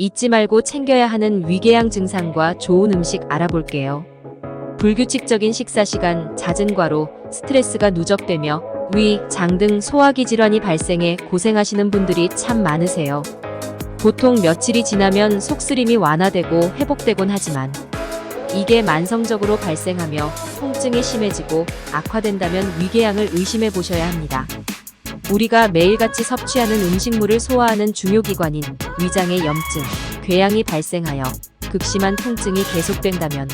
잊지 말고 챙겨야 하는 위궤양 증상과 좋은 음식 알아볼게요. 불규칙적인 식사 시간, 잦은 과로, 스트레스가 누적되며 위, 장 등 소화기 질환이 발생해 고생하시는 분들이 참 많으세요. 보통 며칠이 지나면 속쓰림이 완화되고 회복되곤 하지만 이게 만성적으로 발생하며 통증이 심해지고 악화된다면 위궤양을 의심해 보셔야 합니다. 우리가 매일같이 섭취하는 음식물을 소화하는 중요 기관인 위장의 염증, 궤양이 발생하여 극심한 통증이 계속된다면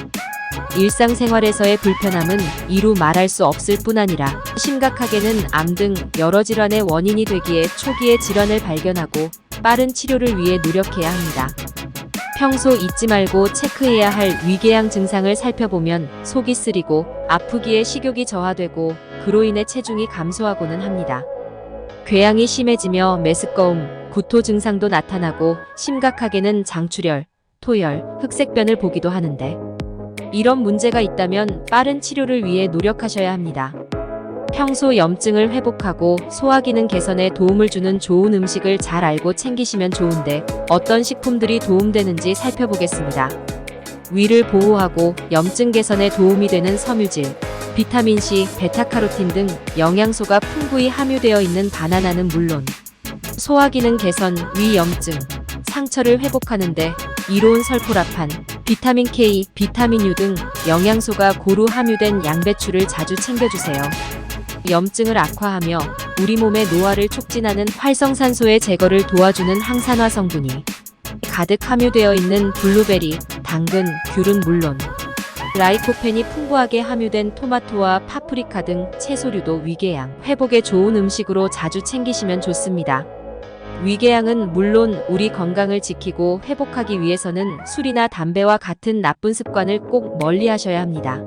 일상생활에서의 불편함은 이루 말할 수 없을 뿐 아니라 심각하게는 암 등 여러 질환의 원인이 되기에 초기에 질환을 발견하고 빠른 치료를 위해 노력해야 합니다. 평소 잊지 말고 체크해야 할 위궤양 증상을 살펴보면 속이 쓰리고 아프기에 식욕이 저하되고 그로 인해 체중이 감소하고는 합니다. 궤양이 심해지며 메스꺼움, 구토 증상도 나타나고 심각하게는 장출혈, 토열, 흑색변을 보기도 하는데 이런 문제가 있다면 빠른 치료를 위해 노력하셔야 합니다. 평소 염증을 회복하고 소화기능 개선에 도움을 주는 좋은 음식을 잘 알고 챙기시면 좋은데 어떤 식품들이 도움되는지 살펴보겠습니다. 위를 보호하고 염증 개선에 도움이 되는 섬유질, 비타민C, 베타카로틴 등 영양소가 풍부히 함유되어 있는 바나나는 물론 소화기능 개선, 위염증, 상처를 회복하는데 이로운 설포라판, 비타민 K, 비타민 U 등 영양소가 고루 함유된 양배추를 자주 챙겨주세요. 염증을 악화하며 우리 몸의 노화를 촉진하는 활성산소의 제거를 도와주는 항산화 성분이 가득 함유되어 있는 블루베리, 당근, 귤은 물론 라이코펜이 풍부하게 함유된 토마토와 파프리카 등 채소류도 위궤양 회복에 좋은 음식으로 자주 챙기시면 좋습니다. 위궤양은 물론 우리 건강을 지키고 회복하기 위해서는 술이나 담배와 같은 나쁜 습관을 꼭 멀리 하셔야 합니다.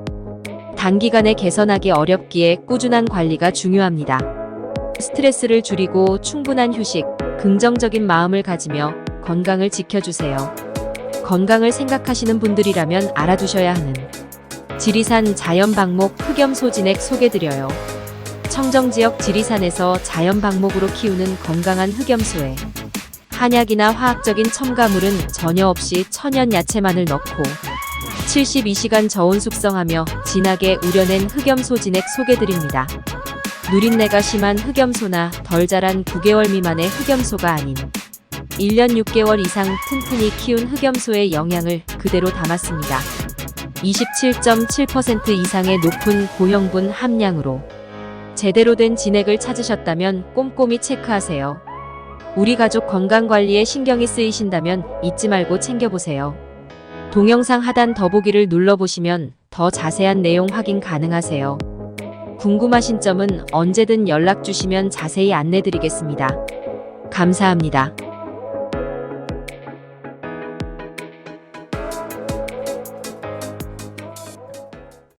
단기간에 개선하기 어렵기에 꾸준한 관리가 중요합니다. 스트레스를 줄이고 충분한 휴식, 긍정적인 마음을 가지며 건강을 지켜주세요. 건강을 생각하시는 분들이라면 알아두셔야 하는 지리산 자연 방목 흑염 소 진액 소개드려요. 청정 지역 지리산에서 자연 방목으로 키우는 건강한 흑염소에 한약이나 화학적인 첨가물은 전혀 없이 천연 야채만을 넣고 72시간 저온 숙성하며 진하게 우려낸 흑염소 진액 소개드립니다. 누린내가 심한 흑염소나 덜 자란 9개월 미만의 흑염소가 아닌 1년 6개월 이상 튼튼히 키운 흑염소의 영양을 그대로 담았습니다. 27.7% 이상의 높은 고형분 함량으로 제대로 된 진액을 찾으셨다면 꼼꼼히 체크하세요. 우리 가족 건강 관리에 신경이 쓰이신다면 잊지 말고 챙겨보세요. 동영상 하단 더보기를 눌러보시면 더 자세한 내용 확인 가능하세요. 궁금하신 점은 언제든 연락 주시면 자세히 안내드리겠습니다. 감사합니다.